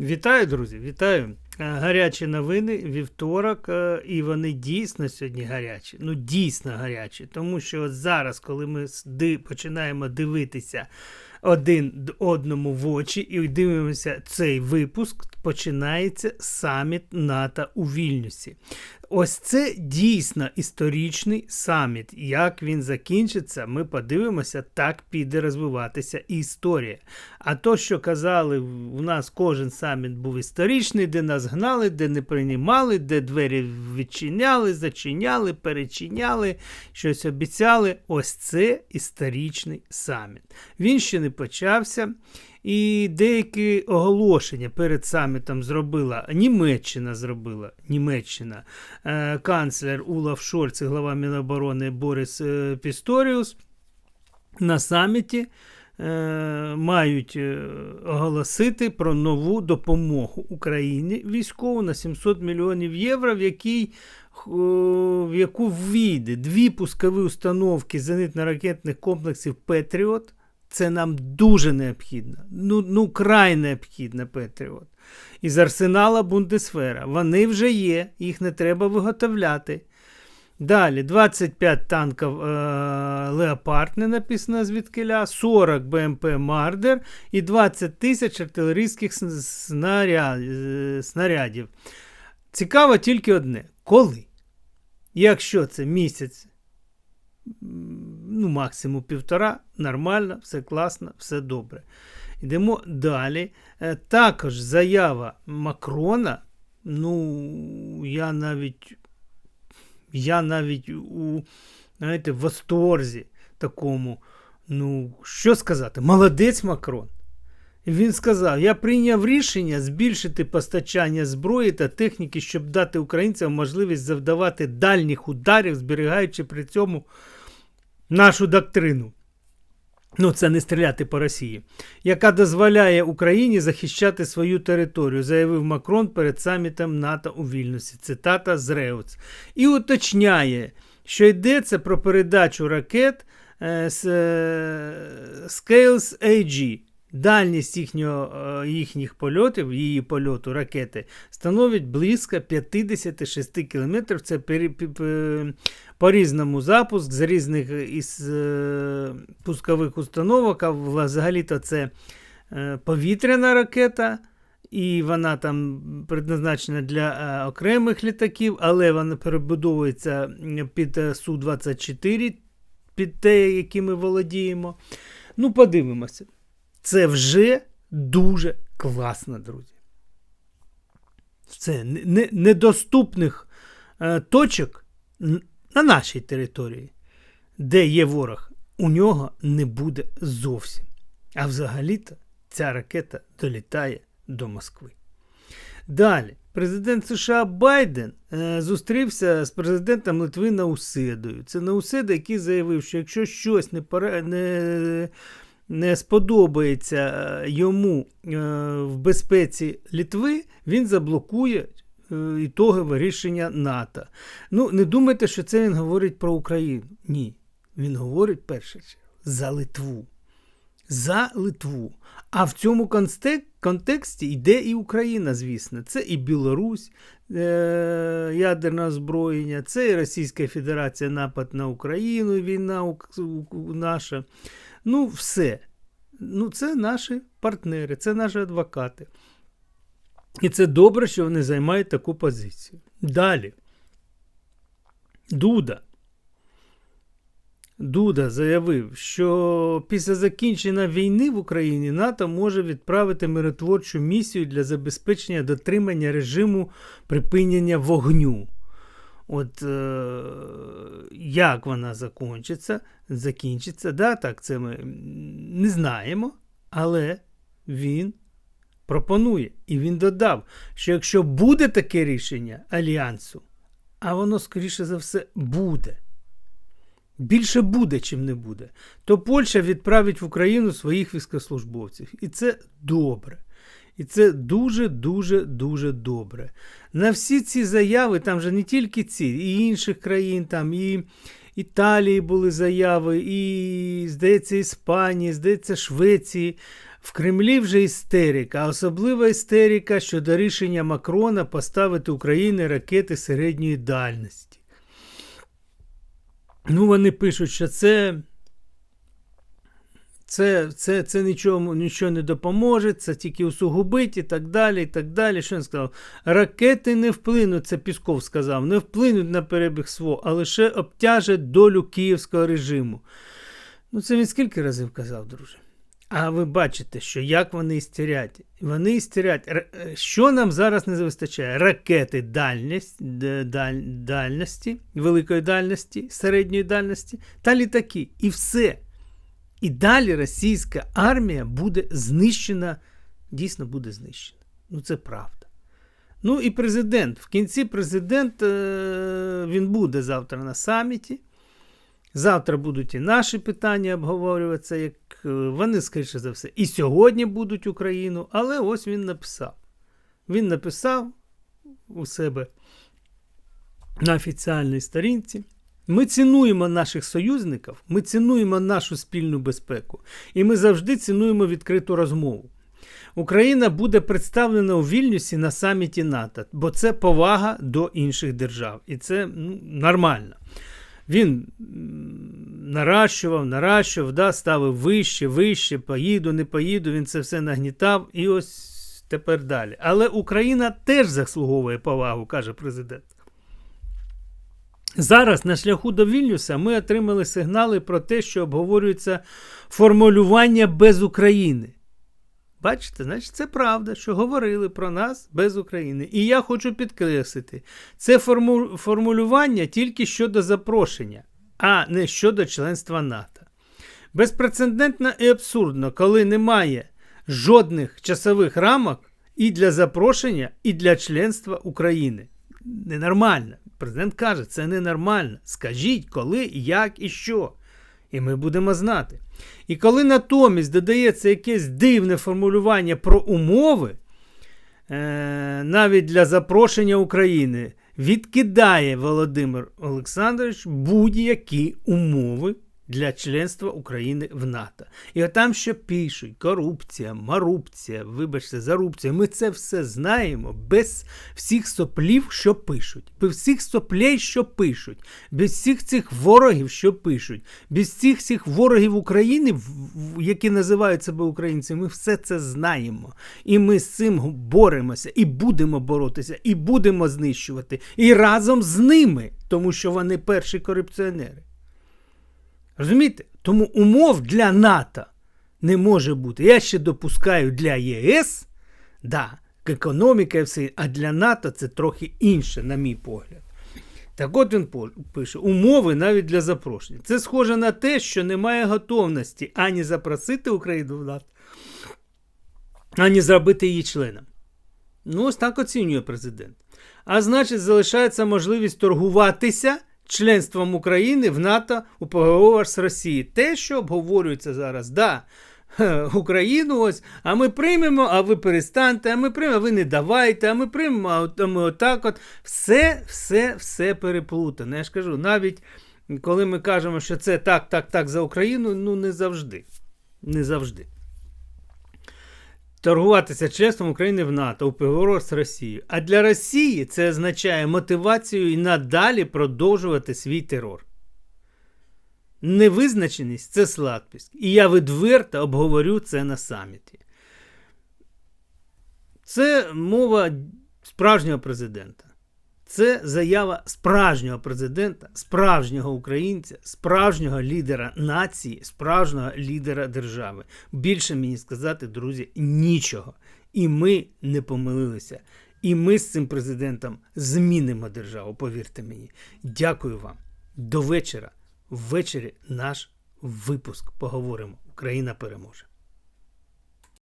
Вітаю, друзі, вітаю. Е, Гарячі новини, вівторок, е, і вони дійсно сьогодні гарячі. Ну, дійсно гарячі. Тому що зараз, коли ми починаємо дивитися один одному в очі і дивимося цей випуск, починається саміт НАТО у Вільнюсі. Ось це дійсно історичний саміт. Як він закінчиться, ми подивимося, так піде розвиватися історія. А то, що казали, у нас кожен саміт був історичний, де нас гнали, де не приймали, де двері відчиняли, зачиняли, перечиняли, щось обіцяли. Ось це історичний саміт. Він ще не почався. І деякі оголошення перед самітом зробила Німеччина зробила Німеччина, е, канцлер Улаф Шольц і глава Міноборони Борис е, Пісторіус на саміті е, мають оголосити про нову допомогу Україні військову на 700 мільйонів євро, в якій в яку ввійде дві пускові установки зенитно-ракетних комплексів Петріот. Це нам дуже необхідно. Ну, ну край необхідно Петріот. Із арсенала Бундесфера. Вони вже є, їх не треба виготовляти. Далі 25 танків е, Леопард, не написано звідкиля, 40 БМП Мардер і 20 тисяч артилерійських сн- снаряд, е, снарядів. Цікаво тільки одне: коли? Якщо це місяць, ну, максимум півтора, нормально, все класно, все добре. Йдемо далі. Е, Також заява Макрона. Ну, я навіть я навіть у знаєте, в восторзі такому. Ну, що сказати? Молодець Макрон. Він сказав: я прийняв рішення збільшити постачання зброї та техніки, щоб дати українцям можливість завдавати дальніх ударів, зберігаючи при цьому нашу доктрину. Ну, це не стріляти по Росії, яка дозволяє Україні захищати свою територію, заявив Макрон перед самітом НАТО у Вільнюсі. Цитата з Реуц. І уточняє, що йдеться про передачу ракет е, е, Scales AG. Дальність їхнього, е, їхніх польотів, її польоту ракети становить близько 56 кілометрів. Це пі- по-різному запуск з різних із е, пускових установок, а взагалі-то це е, повітряна ракета, і вона там предназначена для окремих літаків, але вона перебудовується під е, Су-24, під те, які ми володіємо. Ну, подивимося. Це вже дуже класно, друзі. Це не- не- недоступних е, точок на нашій території, де є ворог, у нього не буде зовсім. А взагалі-то ця ракета долітає до Москви. Далі, президент США Байден е, зустрівся з президентом Литви Науседою. Це Науседа, який заявив, що якщо щось не, пора- не, не сподобається е, йому е, в безпеці Литви, він заблокує е, ітогове рішення НАТО. Ну, не думайте, що це він говорить про Україну. Ні. Він говорить чергу за Литву. За Литву. А в цьому контексті йде і Україна, звісно. Це і Білорусь, ядерне озброєння, це і Російська Федерація напад на Україну, війна наша. Ну, все. Ну, це наші партнери, це наші адвокати. І це добре, що вони займають таку позицію. Далі. Дуда. Дуда заявив, що після закінчення війни в Україні НАТО може відправити миротворчу місію для забезпечення дотримання режиму припинення вогню. От е, як вона закінчиться, закінчиться, да, так це ми не знаємо, але він пропонує. І він додав, що якщо буде таке рішення Альянсу, а воно, скоріше за все, буде. Більше буде, чим не буде, то Польща відправить в Україну своїх військовослужбовців. І це добре. І це дуже-дуже дуже добре. На всі ці заяви, там же не тільки ці, і інших країн, там і Італії були заяви, і, здається, Іспанії, здається, Швеції. В Кремлі вже істерика, особлива істерика щодо рішення Макрона поставити Україні ракети середньої дальності. Ну, вони пишуть, що це. Це це, це нічого нічого не допоможе, це тільки усугубить і так далі. і так далі. Що він сказав? Ракети не вплинуть, це Пісков сказав, не вплинуть на перебіг СВО, а лише обтяжать долю київського режиму. Ну, це він скільки разів казав, друже? А ви бачите, що як вони істерять? Вони істерять. Що нам зараз не вистачає? Ракети дальність, даль, дальності, великої дальності, середньої дальності та літаки. І все. І далі російська армія буде знищена, дійсно буде знищена. Ну, це правда. Ну і президент. В кінці президент він буде завтра на саміті. Завтра будуть і наші питання обговорюватися, як вони, скоріше за все, і сьогодні будуть Україну, але ось він написав. Він написав у себе на офіціальній сторінці. Ми цінуємо наших союзників, ми цінуємо нашу спільну безпеку, і ми завжди цінуємо відкриту розмову. Україна буде представлена у Вільнюсі на саміті НАТО, бо це повага до інших держав. І це ну, нормально. Він наращував, наращував, да, ставив вище, вище, поїду, не поїду, він це все нагнітав і ось тепер далі. Але Україна теж заслуговує повагу, каже президент. Зараз на шляху до Вільнюса ми отримали сигнали про те, що обговорюється формулювання без України. Бачите, значить, це правда, що говорили про нас без України. І я хочу підкреслити, це форму... формулювання тільки щодо запрошення, а не щодо членства НАТО. Безпрецедентно і абсурдно, коли немає жодних часових рамок і для запрошення, і для членства України. Ненормально. Президент каже, це ненормально. Скажіть, коли, як і що. І ми будемо знати. І коли натомість додається якесь дивне формулювання про умови, е, навіть для запрошення України, відкидає Володимир Олександрович будь-які умови для членства України в НАТО. І отам що пишуть: корупція, марупція, вибачте, зарубція. Ми це все знаємо без всіх соплів, що пишуть, без всіх соплей, що пишуть, без всіх цих ворогів, що пишуть, без всіх цих ворогів України, які називають себе українцями, ми все це знаємо. І ми з цим боремося, і будемо боротися, і будемо знищувати. І разом з ними, тому що вони перші корупціонери. Розумієте? Тому умов для НАТО не може бути. Я ще допускаю для ЄС, да, економіка і все, а для НАТО це трохи інше, на мій погляд. Так от він пише: умови навіть для запрошення. Це схоже на те, що немає готовності ані запросити Україну в НАТО, ані зробити її членом. Ну, ось так оцінює президент. А значить, залишається можливість торгуватися членством України в НАТО у переговорах з Росією. Те, що обговорюється зараз, да. Україну ось, а ми приймемо, а ви перестаньте, а ми приймемо, а ви не давайте, а ми приймемо, а ми отак от. Все, все, все переплутане. Я ж кажу, навіть коли ми кажемо, що це так, так, так за Україну, ну не завжди. Не завжди торгуватися членством України в НАТО у переговорах з Росією. А для Росії це означає мотивацію і надалі продовжувати свій терор. Невизначеність це слабкість. І я відверто обговорю це на саміті. Це мова справжнього президента. Це заява справжнього президента, справжнього українця, справжнього лідера нації, справжнього лідера держави. Більше мені сказати, друзі, нічого. І ми не помилилися. І ми з цим президентом змінимо державу. Повірте мені. Дякую вам. До вечора. Ввечері наш випуск. Поговоримо. Україна переможе.